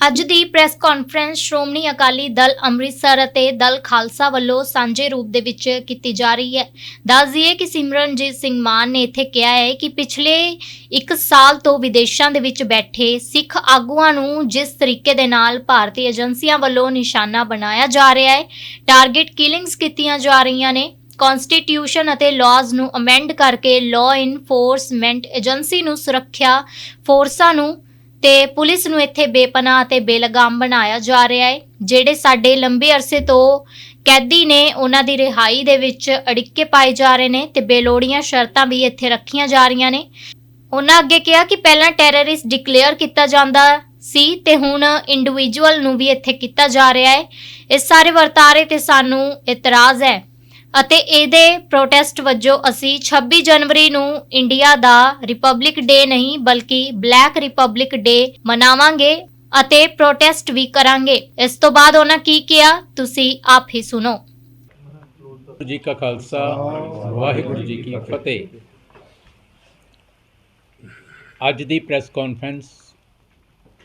ਅੱਜ ਦੀ press conference Shiromani Akali Dal Amritsar ਅਤੇ ਦਲ ਖਾਲਸਾ ਵੱਲੋਂ ਸਾਂਝੇ ਰੂਪ ਦੇ ਵਿੱਚ ਕੀਤੀ ਜਾ ਰਹੀ ਹੈ। ਦੱਸ ਦਈਏ ਕਿ ਸਿਮਰਨਜੀਤ ਸਿੰਘ ਮਾਨ ਨੇ ਇੱਥੇ ਕਿਹਾ ਹੈ ਕਿ ਪਿਛਲੇ 1 ਸਾਲ ਤੋਂ ਵਿਦੇਸ਼ਾਂ ਦੇ ਵਿੱਚ ਬੈਠੇ ਸਿੱਖ ਆਗੂਆਂ ਨੂੰ ਜਿਸ ਤਰੀਕੇ ਦੇ ਨਾਲ ਭਾਰਤੀ ਏਜੰਸੀਆਂ ਵੱਲੋਂ ਨਿਸ਼ਾਨਾ ਬਣਾਇਆ ਜਾ ਰਿਹਾ ਹੈ, ਟਾਰਗੇਟ ਕਿਲਿੰਗਸ ਕੀਤੀਆਂ ਜਾ ਰਹੀਆਂ ਨੇ ਕਨਸਟੀਟਿਊਸ਼ਨ ਅਤੇ ਲਾਜ਼ ਨੂੰ ਅਮੈਂਡ ਕਰਕੇ ਲਾਅ ਇਨਫੋਰਸਮੈਂਟ ਏਜੰਸੀ ਨੂੰ ਸੁਰੱਖਿਆ ਫੋਰਸਾਂ ਨੂੰ ਤੇ ਪੁਲਿਸ ਨੂੰ ਇੱਥੇ ਬੇਪਨਾਹ ਅਤੇ ਬੇਲਗਾਮ ਬਣਾਇਆ ਜਾ ਰਿਹਾ ਹੈ, ਜਿਹੜੇ ਸਾਡੇ ਲੰਬੇ ਅਰਸੇ ਤੋਂ ਕੈਦੀ ਨੇ ਉਹਨਾਂ ਦੀ ਰਿਹਾਈ ਦੇ ਵਿੱਚ ਅੜਿੱਕੇ ਪਾਏ ਜਾ ਰਹੇ ਨੇ ਤੇ ਬੇਲੋੜੀਆਂ ਸ਼ਰਤਾਂ ਵੀ ਇੱਥੇ ਰੱਖੀਆਂ ਜਾ ਰਹੀਆਂ ਨੇ। ਉਹਨਾਂ ਅੱਗੇ ਕਿਹਾ ਕਿ ਪਹਿਲਾਂ ਟੈਰਰਿਸਟ ਡਿਕਲੇਅਰ ਕੀਤਾ ਜਾਂਦਾ ਸੀ ਤੇ ਹੁਣ ਇੰਡੀਵਿਜੂਅਲ ਨੂੰ ਵੀ ਇੱਥੇ ਕੀਤਾ ਜਾ ਰਿਹਾ ਹੈ। ਇਸ ਸਾਰੇ ਵਰਤਾਰੇ ਤੇ ਸਾਨੂੰ ਇਤਰਾਜ਼ ਹੈ। ਅਤੇ ਇਹਦੇ ਪ੍ਰੋਟੈਸਟ ਵਜੋਂ ਅਸੀਂ 26 ਜਨਵਰੀ ਨੂੰ ਇੰਡੀਆ ਦਾ ਰਿਪਬਲਿਕ ਡੇ ਨਹੀਂ, ਬਲਕਿ ਬਲੈਕ ਰਿਪਬਲਿਕ ਡੇ ਮਨਾਵਾਂਗੇ ਅਤੇ ਪ੍ਰੋਟੈਸਟ ਵੀ ਕਰਾਂਗੇ। ਇਸ ਤੋਂ ਬਾਅਦ ਉਹਨਾਂ ਕੀ ਕਿਹਾ, ਤੁਸੀਂ ਆਪ ਹੀ ਸੁਣੋ। ਜੀ ਕਾ ਖਾਲਸਾ, ਵਾਹਿਗੁਰੂ ਜੀ ਕੀ ਫਤਿਹ। ਅੱਜ ਦੀ ਪ੍ਰੈਸ ਕਾਨਫਰੰਸ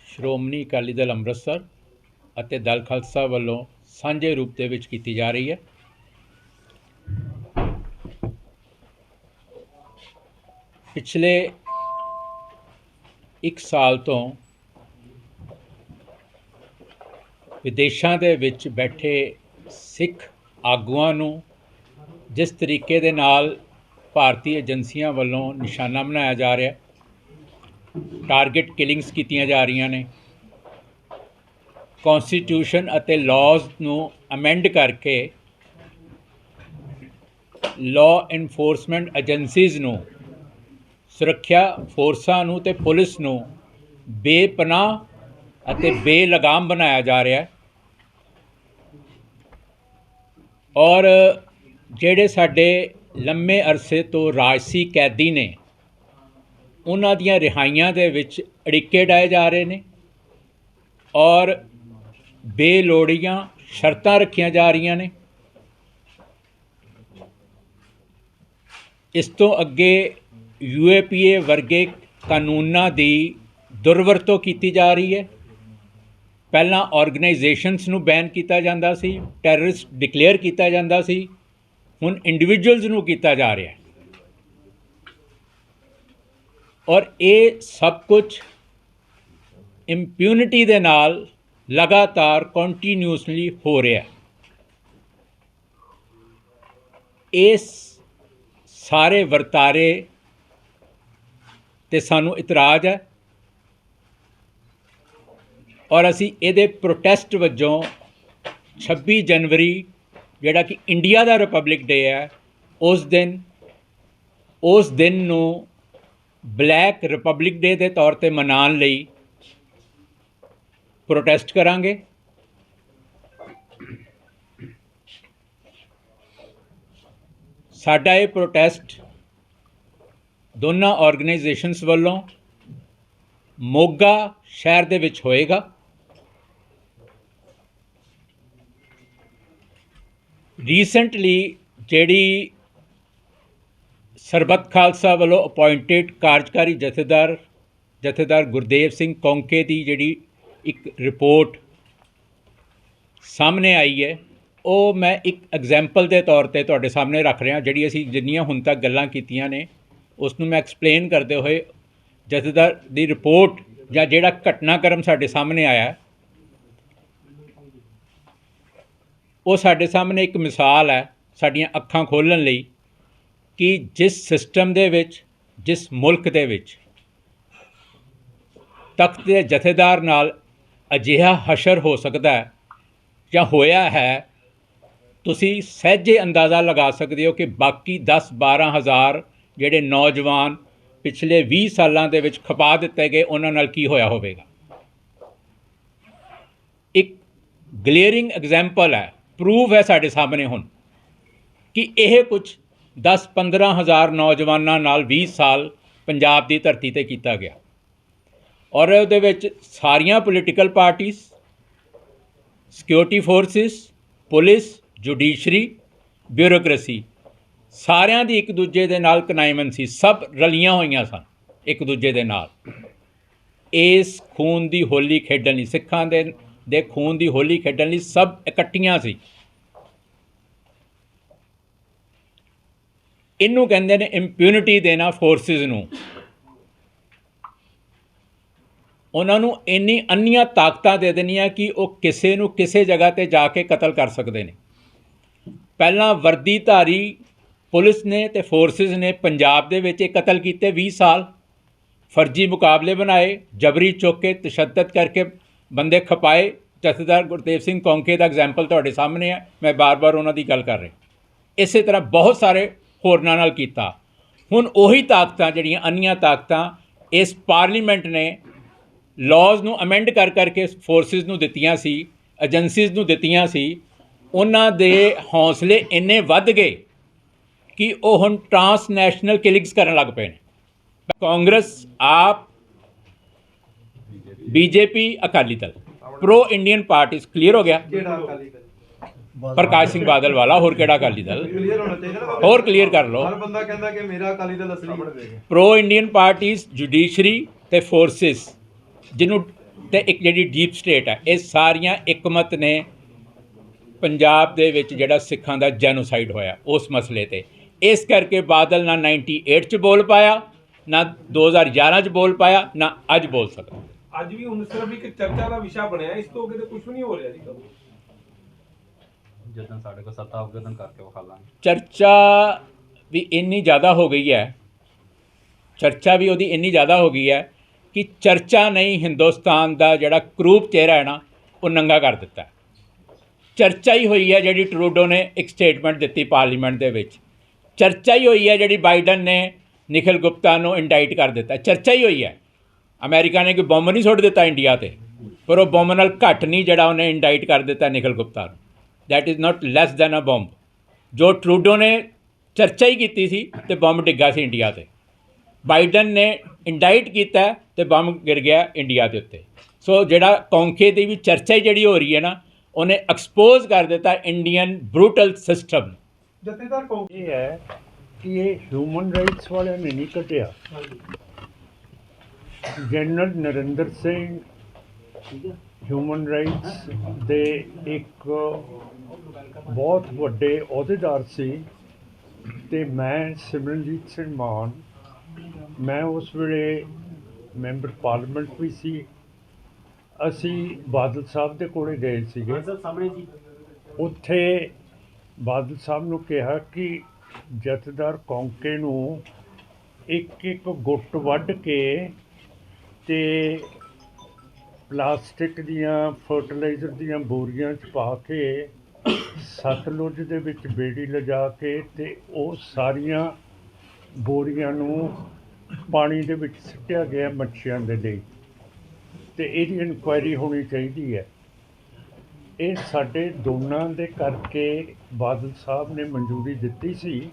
ਸ਼੍ਰੋਮਣੀ ਅਕਾਲੀ ਦਲ ਅੰਮ੍ਰਿਤਸਰ ਅਤੇ ਦਲ ਖਾਲਸਾ ਵੱਲੋਂ ਸਾਂਝੇ ਰੂਪ ਦੇ ਵਿੱਚ ਕੀਤੀ ਜਾ ਰਹੀ ਹੈ। ਪਿਛਲੇ 1 ਸਾਲ ਤੋਂ ਵਿਦੇਸ਼ਾਂ ਦੇ ਵਿੱਚ ਬੈਠੇ ਸਿੱਖ ਆਗੂਆਂ ਨੂੰ ਜਿਸ ਤਰੀਕੇ ਦੇ ਨਾਲ ਭਾਰਤੀ ਏਜੰਸੀਆਂ ਵੱਲੋਂ ਨਿਸ਼ਾਨਾ ਬਣਾਇਆ ਜਾ ਰਿਹਾ ਟਾਰਗੇਟ ਕਿਲਿੰਗਸ ਕੀਤੀਆਂ ਜਾ ਰਹੀਆਂ ਨੇ ਕਨਸਟੀਟਿਊਸ਼ਨ ਅਤੇ ਲਾਜ਼ ਨੂੰ ਅਮੈਂਡ ਕਰਕੇ ਲਾਅ ਇਨਫੋਰਸਮੈਂਟ ਏਜੰਸੀਜ਼ ਨੂੰ ਸੁਰੱਖਿਆ ਫੋਰਸਾਂ ਨੂੰ ਤੇ ਪੁਲਿਸ ਨੂੰ ਬੇਪਨਾਹ ਅਤੇ ਬੇਲਗਾਮ ਬਣਾਇਆ ਜਾ ਰਿਹਾ ਹੈ। ਔਰ ਜਿਹੜੇ ਸਾਡੇ ਲੰਮੇ ਅਰਸੇ ਤੋਂ ਰਾਜਸੀ ਕੈਦੀ ਨੇ, ਉਹਨਾਂ ਦੀਆਂ ਰਿਹਾਈਆਂ ਦੇ ਵਿੱਚ ਅੜਿੱਕੇ ਡਾਏ ਜਾ ਰਹੇ ਨੇ ਔਰ ਬੇਲੋੜੀਆਂ ਸ਼ਰਤਾਂ ਰੱਖੀਆਂ ਜਾ ਰਹੀਆਂ ਨੇ। ਇਸ ਤੋਂ ਅੱਗੇ ਯੂਏਪੀਏ ਵਰਗੇ ਕਾਨੂੰਨਾਂ ਦੀ ਦੁਰਵਰਤੋਂ ਕੀਤੀ ਜਾ ਰਹੀ ਹੈ। ਪਹਿਲਾਂ ਆਰਗੇਨਾਈਜੇਸ਼ਨਸ ਨੂੰ ਬੈਨ ਕੀਤਾ ਜਾਂਦਾ ਸੀ ਟੈਰਰਿਸਟ ਡਿਕਲੇਅਰ ਕੀਤਾ ਜਾਂਦਾ ਸੀ, ਹੁਣ ਇੰਡੀਵਿਜੂਅਲਸ ਨੂੰ ਕੀਤਾ ਜਾ ਰਿਹਾ ਹੈ। ਔਰ ਇਹ ਸਭ ਕੁਝ ਇੰਪਿਊਨਿਟੀ ਦੇ ਨਾਲ ਲਗਾਤਾਰ ਕੰਟੀਨਿਊਸਲੀ ਹੋ ਰਿਹਾ ਹੈ। ਇਸ ਸਾਰੇ ਵਰਤਾਰੇ ਤੇ ਸਾਨੂੰ ਇਤਰਾਜ਼ ਹੈ। ਔਰ ਅਸੀਂ ਇਹਦੇ ਪ੍ਰੋਟੈਸਟ ਵਜੋਂ 26 ਜਨਵਰੀ, ਜਿਹੜਾ ਕਿ ਇੰਡੀਆ ਦਾ ਰਿਪਬਲਿਕ ਡੇ ਹੈ, ਉਸ ਦਿਨ ਉਸ ਦਿਨ ਨੂੰ ਬਲੈਕ ਰਿਪਬਲਿਕ ਡੇ ਦੇ ਤੌਰ ਤੇ ਮਨਾਉਣ ਲਈ ਪ੍ਰੋਟੈਸਟ ਕਰਾਂਗੇ। ਸਾਡਾ ਇਹ ਪ੍ਰੋਟੈਸਟ ਦੋਨਾਂ ਆਰਗੇਨਾਈਜੇਸ਼ਨਸ ਵੱਲੋਂ ਮੋਗਾ ਸ਼ਹਿਰ ਦੇ ਵਿੱਚ ਹੋਏਗਾ। ਰੀਸੈਂਟਲੀ ਜਿਹੜੀ ਸਰਬੱਤ ਖਾਲਸਾ ਵੱਲੋਂ ਅਪਾਇੰਟਡ ਕਾਰਜਕਾਰੀ ਜਥੇਦਾਰ ਜਥੇਦਾਰ ਗੁਰਦੇਵ ਸਿੰਘ ਕੌਂਕੇ ਦੀ ਜਿਹੜੀ ਇੱਕ ਰਿਪੋਰਟ ਸਾਹਮਣੇ ਆਈ ਹੈ, ਉਹ ਮੈਂ ਇੱਕ ਐਗਜ਼ਾਮਪਲ ਦੇ ਤੌਰ ਤੇ ਤੁਹਾਡੇ ਸਾਹਮਣੇ ਰੱਖ ਰਿਹਾ, ਜਿਹੜੀ ਅਸੀਂ ਜਿੰਨੀਆਂ ਹੁਣ ਤੱਕ ਗੱਲਾਂ ਕੀਤੀਆਂ ਨੇ ਉਸ ਨੂੰ ਮੈਂ ਐਕਸਪਲੇਨ ਕਰਦੇ ਹੋਏ ਜਥੇਦਾਰ ਦੀ ਰਿਪੋਰਟ ਜਾਂ ਜਿਹੜਾ ਘਟਨਾਕ੍ਰਮ ਸਾਡੇ ਸਾਹਮਣੇ ਆਇਆ, ਉਹ ਸਾਡੇ ਸਾਹਮਣੇ ਇੱਕ ਮਿਸਾਲ ਹੈ ਸਾਡੀਆਂ ਅੱਖਾਂ ਖੋਲ੍ਹਣ ਲਈ ਕਿ ਜਿਸ ਸਿਸਟਮ ਦੇ ਵਿੱਚ, ਜਿਸ ਮੁਲਕ ਦੇ ਵਿੱਚ ਤਖਤ ਦੇ ਜਥੇਦਾਰ ਨਾਲ ਅਜਿਹਾ ਹਸ਼ਰ ਹੋ ਸਕਦਾ ਹੈ ਜਾਂ ਹੋਇਆ ਹੈ, ਤੁਸੀਂ ਸਹਿਜੇ ਅੰਦਾਜ਼ਾ ਲਗਾ ਸਕਦੇ ਹੋ ਕਿ ਬਾਕੀ 10 12 ਹਜ਼ਾਰ ਜਿਹੜੇ ਨੌਜਵਾਨ ਪਿਛਲੇ 20 ਸਾਲਾਂ ਦੇ ਵਿੱਚ ਖਪਾ ਦਿੱਤੇ ਗਏ, ਉਹਨਾਂ ਨਾਲ ਕੀ ਹੋਇਆ ਹੋਵੇਗਾ? ਇੱਕ ਗਲੇਅਰਿੰਗ ਐਗਜ਼ਾਮਪਲ ਹੈ ਪ੍ਰੂਫ ਹੈ ਸਾਡੇ ਸਾਹਮਣੇ ਹੁਣ ਕਿ ਇਹ ਕੁਝ 10 15 ਹਜ਼ਾਰ ਨੌਜਵਾਨਾਂ ਨਾਲ 20 ਸਾਲ ਪੰਜਾਬ ਦੀ ਧਰਤੀ ਤੇ ਕੀਤਾ ਗਿਆ। ਔਰ ਉਹਦੇ ਵਿੱਚ ਸਾਰੀਆਂ ਪੋਲੀਟੀਕਲ ਪਾਰਟੀਆਂ security forces police judiciary bureaucracy ਸਾਰਿਆਂ ਦੀ ਇੱਕ ਦੂਜੇ ਦੇ ਨਾਲ ਕਨਾਈਮਨ ਸੀ, ਸਭ ਰਲੀਆਂ ਹੋਈਆਂ ਸਨ ਇੱਕ ਦੂਜੇ ਦੇ ਨਾਲ। ਇਸ ਖੂਨ ਦੀ ਹੋਲੀ ਖੇਡਣ ਲਈ, ਸਿੱਖਾਂ ਦੇ ਦੇ ਖੂਨ ਦੀ ਹੋਲੀ ਖੇਡਣ ਲਈ ਸਭ ਇਕੱਠੀਆਂ ਸੀ। ਇਹਨੂੰ ਕਹਿੰਦੇ ਨੇ ਇੰਪਿਊਨਿਟੀ ਦੇਣਾ ਫੋਰਸਿਸ ਨੂੰ। ਉਹਨਾਂ ਨੂੰ ਇੰਨੀ ਅੰਨੀਆਂ ਤਾਕਤਾਂ ਦੇ ਦੇਣੀਆਂ ਕਿ ਉਹ ਕਿਸੇ ਨੂੰ ਕਿਸੇ ਜਗ੍ਹਾ ਤੇ ਜਾ ਕੇ ਕਤਲ ਕਰ ਸਕਦੇ ਨੇ। ਪਹਿਲਾਂ ਵਰਦੀਧਾਰੀ ਪੁਲਿਸ ਨੇ ਤੇ ਫੋਰਸਿਸ ਨੇ ਪੰਜਾਬ ਦੇ ਵਿੱਚ ਇਹ ਕਤਲ ਕੀਤੇ 20 ਸਾਲ, ਫਰਜ਼ੀ ਮੁਕਾਬਲੇ ਬਣਾਏ, ਜਬਰੀ ਚੁੱਕ ਕੇ ਤਸ਼ੱਦਦ ਕਰਕੇ ਬੰਦੇ ਖਪਾਏ। ਜਥੇਦਾਰ ਗੁਰਦੇਵ ਸਿੰਘ ਕੌਂਕੇ ਦਾ ਐਗਜ਼ਾਮਪਲ ਤੁਹਾਡੇ ਸਾਹਮਣੇ ਹੈ ਮੈਂ ਬਾਰ-ਬਾਰ ਉਹਨਾਂ ਦੀ ਗੱਲ ਕਰ ਰਿਹਾ। ਇਸੇ ਤਰ੍ਹਾਂ ਬਹੁਤ ਸਾਰੇ ਹੋਰਨਾਂ ਨਾਲ ਕੀਤਾ। ਹੁਣ ਉਹੀ ਤਾਕਤਾਂ, ਜਿਹੜੀਆਂ ਅੰਨੀਆਂ ਤਾਕਤਾਂ ਇਸ ਪਾਰਲੀਮੈਂਟ ਨੇ ਲਾਜ਼ ਨੂੰ ਅਮੈਂਡ ਕਰ ਕਰਕੇ ਫੋਰਸਿਸ ਨੂੰ ਦਿੱਤੀਆਂ ਸੀ ਏਜੰਸੀਜ਼ ਨੂੰ ਦਿੱਤੀਆਂ ਸੀ, ਉਹਨਾਂ ਦੇ ਹੌਸਲੇ ਇੰਨੇ ਵੱਧ ਗਏ ਕਿ ਉਹ ਹੁਣ ਟਰਾਂਸਨੈਸ਼ਨਲ ਕਿਲਿੰਗਸ ਕਰਨ ਲੱਗ ਪਏ ਨੇ। Congress AAP BJP Akali Dal. Pro Indian parties clear ਹੋ ਗਿਆ? ਕਿਹੜਾ ਅਕਾਲੀ ਦਲ? ਪ੍ਰਕਾਸ਼ ਸਿੰਘ ਬਾਦਲ ਵਾਲਾ ਹੋਰ ਕਿਹੜਾ ਅਕਾਲੀ ਦਲ। ਹੋਰ ਕਲੀਅਰ ਕਰ ਲਓ। ਹਰ ਬੰਦਾ ਕਹਿੰਦਾ ਕਿ ਮੇਰਾ ਅਕਾਲੀ ਦਲ ਅਸਲੀ ਪ੍ਰੋ ਇੰਡੀਅਨ ਪਾਰਟੀਜ਼ ਜੁਡੀਸ਼ਰੀ ਤੇ ਫੋਰਸਿਸ ਜਿਹਨੂੰ ਤੇ ਇੱਕ ਜਿਹੜੀ ਡੀਪ ਸਟੇਟ ਹੈ ਇਹ ਸਾਰੀਆਂ ਇਕਮਤ ਨੇ। ਪੰਜਾਬ ਦੇ ਵਿੱਚ ਜਿਹੜਾ ਸਿੱਖਾਂ ਦਾ ਜੈਨੋਸਾਈਡ ਹੋਇਆ ਉਸ ਮਸਲੇ ਤੇ। ਇਸ ਕਰਕੇ ਬਾਦਲ ਨਾ 98 ਚ ਬੋਲ ਪਾਇਆ ਨਾ 2011 ਚ ਬੋਲ ਪਾਇਆ ਨਾ ਅੱਜ ਬੋਲ ਸਕਦਾ। ਅੱਜ ਵੀ ਹੁਣ ਸਿਰਫ ਇੱਕ ਚਰਚਾ ਦਾ ਵਿਸ਼ਾ ਬਣਿਆ ਇਸ ਤੋਂ ਅੱਗੇ ਤਾਂ ਕੁਝ ਵੀ ਨਹੀਂ ਹੋ ਰਿਹਾ ਜੀ ਜਦੋਂ ਸਾਡੇ ਕੋਲ ਸੱਤਾ ਹੋਊਗਾ ਤਾਂ ਕਰਕੇ ਵਿਖਾ ਲਾਂਗੇ। ਚਰਚਾ ਵੀ ਇੰਨੀ ਜ਼ਿਆਦਾ ਹੋ ਗਈ ਹੈ ਚਰਚਾ ਵੀ ਉਹਦੀ ਇੰਨੀ ਜ਼ਿਆਦਾ ਹੋ ਗਈ ਹੈ ਕਿ ਚਰਚਾ ਨਹੀਂ ਹਿੰਦੁਸਤਾਨ ਦਾ ਜਿਹੜਾ ਕਰੂਪ ਚਿਹਰਾ ਹੈ ਨਾ ਉਹ ਨੰਗਾ ਕਰ ਦਿੱਤਾ। ਚਰਚਾ ਹੀ ਹੋਈ ਹੈ ਜਿਹੜੀ ਟਰੂਡੋ ਨੇ ਇੱਕ ਸਟੇਟਮੈਂਟ ਦਿੱਤੀ ਪਾਰਲੀਮੈਂਟ ਦੇ ਵਿੱਚ। ਚਰਚਾ ਹੀ ਹੋਈ ਹੈ ਜਿਹੜੀ ਬਾਈਡਨ ਨੇ ਨਿਖਿਲ ਗੁਪਤਾ ਨੂੰ ਇੰਡਾਈਟ ਕਰ ਦਿੱਤਾ। ਚਰਚਾ ਹੀ ਹੋਈ ਹੈ। ਅਮਰੀਕਾ ਨੇ ਕੋਈ ਬੰਬ ਨਹੀਂ ਸੁੱਟ ਦਿੱਤਾ ਇੰਡੀਆ ਤੇ। ਪਰ ਉਹ ਬੰਬ ਨਾਲ ਘੱਟ ਨਹੀਂ ਜਿਹੜਾ ਉਹਨੇ ਇੰਡਾਈਟ ਕਰ ਦਿੱਤਾ ਨਿਖਿਲ ਗੁਪਤਾ ਨੂੰ। That is not less than a bomb ਜੋ ਟਰੂਡੋ ਨੇ ਚਰਚਾ ਹੀ ਕੀਤੀ ਸੀ ਤੇ ਬੰਬ ਡਿੱਗਾ ਸੀ ਇੰਡੀਆ ਤੇ। ਬਾਈਡਨ ਨੇ ਇੰਡਾਈਟ ਕੀਤਾ ਹੈ ਤੇ ਬੰਬ ਗਿਰ ਗਿਆ ਇੰਡੀਆ ਦੇ ਉੱਤੇ। ਸੋ ਜਿਹੜਾ ਕੌਂਕੇ ਦੀ ਵੀ ਚਰਚਾ ਹੀ ਜਿਹੜੀ ਹੋ ਰਹੀ ਹੈ ਨਾ, ਉਹਨੇ ਐਕਸਪੋਜ਼ ਕਰ ਦਿੱਤਾ ਇੰਡੀਅਨ ਬਰੂਟਲ ਸਿਸਟਮ ਜਥੇਦਾਰ ਕੌਣ ਇਹ ਹੈ ਕਿ ਇਹ ਹਿਊਮਨ ਰਾਈਟਸ ਵਾਲਿਆਂ ਨੇ ਨਹੀਂ ਕੱਢਿਆ। General Narinder Singh human rights ਦੇ ਇੱਕ ਬਹੁਤ ਵੱਡੇ ਅਹੁਦੇਦਾਰ ਸੀ ਤੇ ਮੈਂ ਸਿਮਰਨਜੀਤ ਸਿੰਘ ਮਾਨ ਮੈਂ ਉਸ ਵੇਲੇ ਮੈਂਬਰ ਪਾਰਲੀਮੈਂਟ ਵੀ ਸੀ। ਅਸੀਂ ਬਾਦਲ ਸਾਹਿਬ ਦੇ ਕੋਲੇ ਗਏ ਸੀਗੇ। ਉੱਥੇ ਬਾਦਲ ਸਾਹਿਬ ਨੂੰ ਕਿਹਾ ਕਿ ਜਥੇਦਾਰ ਕੌਂਕੇ ਨੂੰ ਇੱਕ ਇੱਕ ਗੁੱਟ ਵੱਢ ਕੇ ਤੇ ਪਲਾਸਟਿਕ ਦੀਆਂ, ਫਰਟੀਲਾਈਜ਼ਰ ਦੀਆਂ ਬੋਰੀਆਂ 'ਚ ਪਾ ਕੇ ਸਤਲੁਜ ਦੇ ਵਿੱਚ ਬੇੜੀ ਲਿਜਾ ਕੇ ਤੇ ਉਹ ਸਾਰੀਆਂ ਬੋਰੀਆਂ ਨੂੰ ਪਾਣੀ ਦੇ ਵਿੱਚ ਸਿੱਟਿਆ ਗਿਆ ਮੱਛੀਆਂ ਦੇ ਲਈ। ਤੇ ਇਹਦੀ ਇਨਕੁਆਇਰੀ ਹੋਣੀ ਚਾਹੀਦੀ ਹੈ। ਇਹ ਸਾਡੇ ਦੋਨਾਂ ਦੇ ਕਰਕੇ ਬਾਦਲ ਸਾਹਿਬ ਨੇ ਮਨਜ਼ੂਰੀ ਦਿੱਤੀ ਸੀ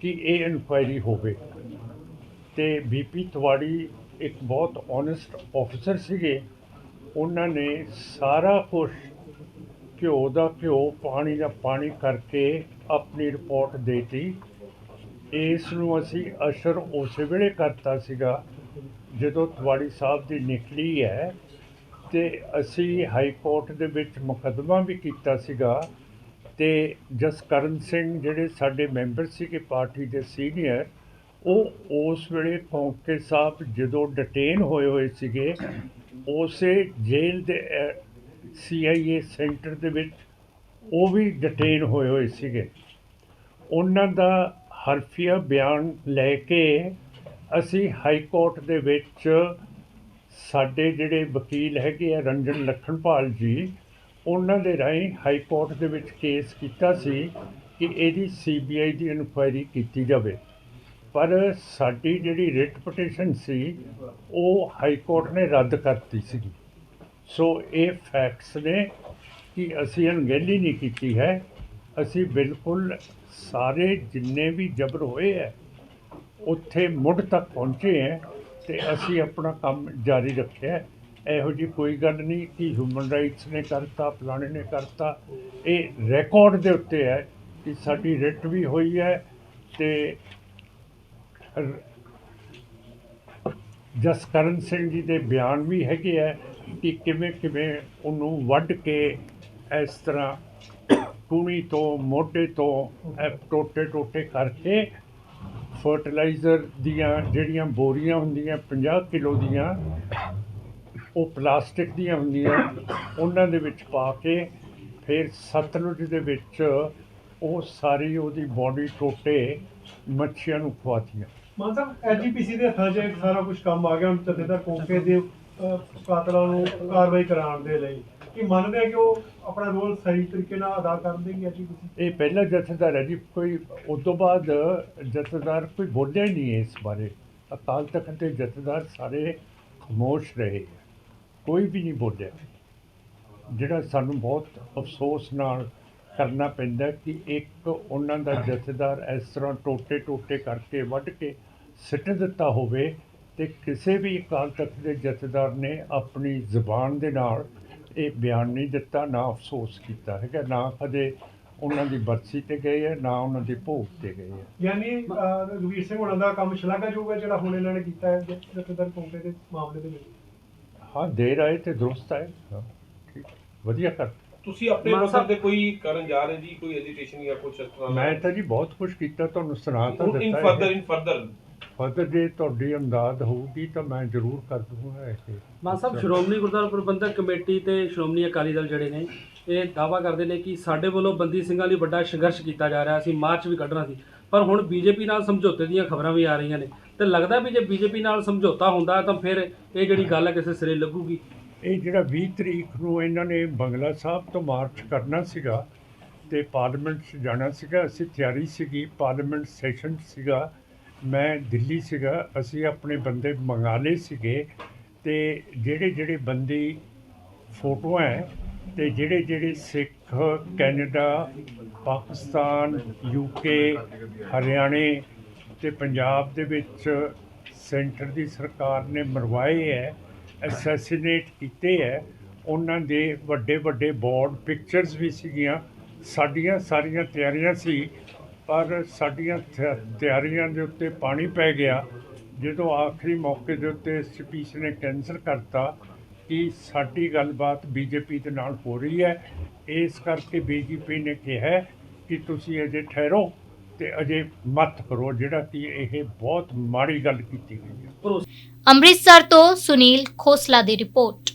ਕਿ ਇਹ ਇਨਕੁਆਇਰੀ ਹੋਵੇ। ਤੇ ਬੀਪੀ ਤਿਵਾੜੀ ਇੱਕ ਬਹੁਤ ਓਨੈਸਟ ਆਫੀਸਰ ਸੀਗੇ। ਉਹਨਾਂ ਨੇ ਸਾਰਾ ਕੁਝ ਘਿਓ ਦਾ ਘਿਓ, ਪਾਣੀ ਦਾ ਪਾਣੀ ਕਰਕੇ ਆਪਣੀ ਰਿਪੋਰਟ ਦੇਤੀ। ਇਸ ਨੂੰ ਅਸੀਂ ਅਸ਼ਰ ਉਸੇ ਵੇਲੇ ਕਰਤਾ ਸੀਗਾ ਜਦੋਂ ਤਿਵਾੜੀ ਸਾਹਿਬ ਦੀ ਨਿਕਲੀ ਹੈ। ਤੇ ਅਸੀਂ ਹਾਈ ਕੋਰਟ ਦੇ ਵਿੱਚ ਮੁਕੱਦਮਾ ਵੀ ਕੀਤਾ ਸੀਗਾ ਤੇ ਜਸਕਰਨ ਸਿੰਘ ਜਿਹੜੇ ਸਾਡੇ ਮੈਂਬਰ ਸੀਗੇ ਪਾਰਟੀ ਦੇ ਸੀਨੀਅਰ, ਉਹ ਉਸ ਵੇਲੇ ਕੌਂਕੇ ਸਾਹਿਬ ਜਦੋਂ ਡਿਟੇਨ ਹੋਏ ਹੋਏ ਸੀਗੇ, ਉਸੇ ਜੇਲ੍ਹ ਦੇ ਸੀਆਈਏ ਸੈਂਟਰ ਦੇ ਵਿੱਚ ਉਹ ਵੀ ਡਿਟੇਨ ਹੋਏ ਹੋਏ ਸੀਗੇ। ਉਹਨਾਂ ਦਾ ਹਰਫੀਆ ਬਿਆਨ ਲੈ ਕੇ ਅਸੀਂ ਹਾਈ ਕੋਰਟ ਦੇ ਵਿੱਚ ਸਾਡੇ ਜਿਹੜੇ ਵਕੀਲ ਹੈਗੇ ਆ ਰੰਜਨ ਲਖਣਪਾਲ ਜੀ, ਉਹਨਾਂ ਦੇ ਰਾਹੀਂ ਹਾਈ ਕੋਰਟ ਦੇ ਵਿੱਚ ਕੇਸ ਕੀਤਾ ਸੀ ਕਿ ਇਹਦੀ ਸੀਬੀਆਈ ਦੀ ਇਨਕੁਆਇਰੀ ਕੀਤੀ ਜਾਵੇ। ਪਰ ਸਾਡੀ ਜਿਹੜੀ ਰਿਟ ਪਟੀਸ਼ਨ ਸੀ, ਉਹ ਹਾਈ ਕੋਰਟ ਨੇ ਰੱਦ ਕਰਤੀ ਸੀਗੀ। ਸੋ ਇਹ ਫੈਕਟਸ ਨੇ ਕਿ ਅਸੀਂ ਅਣਗਹਿਲੀ ਨਹੀਂ ਕੀਤੀ ਹੈ। ਅਸੀਂ ਬਿਲਕੁਲ ਸਾਰੇ ਜਿੰਨੇ ਵੀ ਜਬਰ ਹੋਏ ਹੈ ਉੱਥੇ ਮੁੱਢ ਤੱਕ ਪਹੁੰਚੇ ਹੈ ਤੇ ਅਸੀਂ ਆਪਣਾ ਕੰਮ ਜਾਰੀ ਰੱਖਿਆ ਇਹੋ ਜੀ ਕੋਈ ਗੱਲ ਨਹੀਂ ਕਿ ਹਿਊਮਨ ਰਾਈਟਸ ਨੇ ਕਰਤਾ, ਫਲਾਣੇ ਨੇ ਕਰਤਾ। ਇਹ ਰਿਕਾਰਡ ਦੇ ਉੱਤੇ ਹੈ ਕਿ ਸਾਡੀ ਰਿਟ ਵੀ ਹੋਈ ਹੈ ਤੇ ਜਸਕਰਨ ਸਿੰਘ ਜੀ ਦੇ ਬਿਆਨ ਵੀ ਹੈਗੇ ਆ ਕਿ ਕਿਵੇਂ ਕਿਵੇਂ ਉਹਨੂੰ ਵੱਢ ਕੇ ਇਸ ਤਰ੍ਹਾਂ ਟੂਣੀ ਤੋਂ, ਮੋਢੇ ਤੋਂ ਟੋਟੇ ਟੋਟੇ ਕਰਕੇ ਫਰਟੀਲਾਈਜ਼ਰ ਦੀਆਂ ਜਿਹੜੀਆਂ ਬੋਰੀਆਂ ਹੁੰਦੀਆਂ 50 ਕਿਲੋ ਦੀਆਂ ਉਹ ਪਲਾਸਟਿਕ ਦੀਆਂ ਹੁੰਦੀਆਂ ਉਹਨਾਂ ਦੇ ਵਿੱਚ ਪਾ ਕੇ ਫਿਰ ਸਤਲੁਜ ਦੇ ਵਿੱਚ ਉਹ ਸਾਰੀ ਉਹਦੀ ਬਾਡੀ ਟੋਟੇ ਮੱਛੀਆਂ ਨੂੰ ਖਵਾਤੀਆਂ। ਮਾਨ ਸਾਹਿਬ ਐਜੀਪੀਸੀ ਦੇ ਹੱਥਾਂ 'ਚ ਇਹ ਸਾਰਾ ਕੁਝ ਕੰਮ ਆ ਗਿਆ ਹੁਣ ਜਥੇਦਾਰ ਕੋਕੇ ਦੇ ਅਹ, ਕਾਤਲਾਂ ਨੂੰ ਕਾਰਵਾਈ ਕਰਾਉਣ ਦੇ ਲਈ। ਕੀ ਮੰਨਦੇ ਆ ਕਿ ਉਹ ਆਪਣਾ ਰੋਲ ਸਹੀ ਤਰੀਕੇ ਨਾਲ ਅਦਾ ਕਰ ਦੇਗੀ ਐਜੀਪੀਸੀ ਇਹ ਪਹਿਲਾ ਜਥੇਦਾਰ ਹੈ ਜੀ, ਕੋਈ ਉਸ ਤੋਂ ਬਾਅਦ ਜਥੇਦਾਰ ਕੋਈ ਬੋਲਿਆ ਹੀ ਨਹੀਂ ਇਸ ਬਾਰੇ। ਅਕਾਲ ਤਖਤ ਦੇ ਜਥੇਦਾਰ ਸਾਰੇ ਖਾਮੋਸ਼ ਰਹੇ ਕੋਈ ਵੀ ਨਹੀਂ ਬੋਲਿਆ। ਜਿਹੜਾ ਸਾਨੂੰ ਬਹੁਤ ਅਫਸੋਸ ਨਾਲ ਕਰਨਾ ਪੈਂਦਾ ਕਿ ਇੱਕ ਉਹਨਾਂ ਦਾ ਜਥੇਦਾਰ ਇਸ ਤਰ੍ਹਾਂ ਟੋਟੇ ਟੋਟੇ ਕਰਕੇ ਵੱਢ ਕੇ ਸਿੱਟ ਦਿੱਤਾ ਹੋਵੇ ਤੇ ਕਿਸੇ ਵੀ ਅਕਾਲ ਤਖਤ ਦੇ ਜਥੇਦਾਰ ਨੇ ਆਪਣੀ ਜ਼ੁਬਾਨ ਦੇ ਨਾਲ ਇਹ ਬਿਆਨ ਨਹੀਂ ਦਿੱਤਾ ਨਾ ਅਫਸੋਸ ਕੀਤਾ ਹੈਗਾ ਨਾ ਕਦੇ ਉਹਨਾਂ ਦੀ ਬਰਸੀ ਤੇ ਗਏ ਹੈ ਨਾ ਉਹਨਾਂ ਦੇ ਭੋਗ ਤੇ ਗਏ ਹੈ। ਯਾਨੀ ਅਹ, ਰਘਵੀਰ ਸਿੰਘ ਹੁਣਾਂ ਦਾ ਕੰਮ ਸ਼ਲਾਘਾਯੋਗ ਹੈ ਜਿਹੜਾ ਹੁਣ ਇਹਨਾਂ ਨੇ ਕੀਤਾ ਹੈ ਜਥੇਦਾਰ ਕੋਕੇ ਦੇ ਮਾਮਲੇ ਦੇ ਵਿੱਚ? ਹਾਂ ਦੇਰ ਆਏ ਤੇ ਦਰੁਸਤ ਆਏ। ਹਾਂ ਠੀਕ। ਵਧੀਆ ਕਰ। ਤੁਸੀਂ ਆਪਣੇ ਸਾਹਿਬ- ਤੇ ਕੋਈ ਕਰਨ ਜਾ ਰਹੇ ਜੀ ਕੋਈ ਐਜੀਟੇਸ਼ਨ ਜਾਂ ਕੁਝ ਇਸ ਤਰ੍ਹਾਂ? ਮੈਂ ਤਾਂ ਜੀ ਬਹੁਤ ਕੁਝ ਕੀਤਾ ਤੁਹਾਨੂੰ ਸੁਣਾ ਤਾਂ ਇਨ ਦਿੱਤਾ ਫਰਦਰ ਹੈ। ਇਨ ਫਰਦਰ ਫਰਦਰ ਜੇ ਤੁਹਾਡੀ ਅੰਦਾਜ਼ ਹੋਊਗੀ ਤਾਂ ਮੈਂ ਜ਼ਰੂਰ ਕਰ ਦੂੰਗਾ ਇਹ ਮਾਨ ਸਾਹਿਬ ਸ਼੍ਰੋਮਣੀ ਗੁਰਦੁਆਰਾ ਪ੍ਰਬੰਧਕ ਕਮੇਟੀ ਤੇ ਸ਼੍ਰੋਮਣੀ ਅਕਾਲੀ ਦਲ ਜਿਹੜੇ ਨੇ ਇਹ ਦਾਵਾ ਕਰਦੇ ਨੇ ਕਿ ਸਾਡੇ ਵੱਲੋਂ ਬੰਦੀ ਸਿੰਘਾਂ ਲਈ ਵੱਡਾ ਸੰਘਰਸ਼ ਕੀਤਾ ਜਾ ਰਿਹਾ ਸੀ ਮਾਰਚ ਵੀ ਕੱਢਣਾ ਸੀ। ਪਰ ਹੁਣ ਬੀਜੇਪੀ ਨਾਲ ਸਮਝੌਤੇ ਦੀਆਂ ਖਬਰਾਂ ਵੀ ਆ ਰਹੀਆਂ ਨੇ। ਤੇ ਲੱਗਦਾ ਵੀ ਜੇ ਬੀਜੇਪੀ ਨਾਲ ਸਮਝੌਤਾ ਹੁੰਦਾ ਤਾਂ ਫਿਰ ਇਹ ਜਿਹੜੀ ਗੱਲ ਹੈ ਕਿਸੇ ਸਿਰੇ ਲੱਗੂਗੀ। ਇਹ ਜਿਹੜਾ 20 ਤਰੀਕ ਨੂੰ ਇਹਨਾਂ ਨੇ ਬੰਗਲਾ ਸਾਹਿਬ ਤੋਂ ਮਾਰਚ ਕਰਨਾ ਸੀਗਾ ਤੇ ਪਾਰਲੀਮੈਂਟ 'ਚ ਜਾਣਾ ਸੀਗਾ ਅਸੀਂ ਤਿਆਰੀ ਸੀਗੀ ਪਾਰਲੀਮੈਂਟ ਸੈਸ਼ਨ ਸੀਗਾ। ਮੈਂ ਦਿੱਲੀ ਸੀਗਾ, ਅਸੀਂ ਆਪਣੇ ਬੰਦੇ ਮੰਗਾ ਲਏ ਸੀਗੇ ਤੇ ਜਿਹੜੇ ਜਿਹੜੇ ਬੰਦੀ ਫੋਟੋਆਂ ਹੈ ਤੇ ਜਿਹੜੇ ਜਿਹੜੇ ਸਿੱਖ, ਕੈਨੇਡਾ, ਪਾਕਿਸਤਾਨ ਯੂਕੇ ਹਰਿਆਣੇ ਤੇ ਪੰਜਾਬ ਦੇ ਵਿੱਚ ਸੈਂਟਰ ਦੀ ਸਰਕਾਰ ਨੇ ਮਰਵਾਏ ਹੈ ਅਸੈਸੀਨੇਟ ਕੀਤੇ ਹੈ, ਉਹਨਾਂ ਦੇ ਵੱਡੇ ਵੱਡੇ ਬੋਰਡ ਪਿਕਚਰਸ ਵੀ ਸੀਗੀਆਂ, ਸਾਡੀਆਂ ਸਾਰੀਆਂ ਤਿਆਰੀਆਂ ਸੀ ਪਰ ਸਾਡੀਆਂ ਤਿਆ- ਤਿਆਰੀਆਂ ਦੇ ਉੱਤੇ ਪਾਣੀ ਪੈ ਗਿਆ, ਜਦੋਂ ਆਖਰੀ ਮੌਕੇ ਦੇ ਉੱਤੇ ਸਪੀਚ ਨੇ ਕੈਂਸਲ ਕਰਤਾ ਕਿ ਸਾਡੀ ਗੱਲਬਾਤ ਬੀਜੇਪੀ ਦੇ ਨਾਲ ਹੋ ਰਹੀ ਹੈ। ਇਸ ਕਰਕੇ ਬੀਜੇਪੀ ਨੇ ਕਿਹਾ ਕਿ ਤੁਸੀਂ ਅਜੇ ਠਹਿਰੋ ਤੇ ਅਜੇ ਮਤ ਕਰੋ, ਜਿਹੜਾ ਕਿ ਇਹ ਬਹੁਤ ਮਾੜੀ ਗੱਲ ਕੀਤੀ ਗਈ ਹੈ। ਅੰਮ੍ਰਿਤਸਰ ਤੋਂ ਸੁਨੀਲ ਖੋਸਲਾ ਦੀ ਰਿਪੋਰਟ।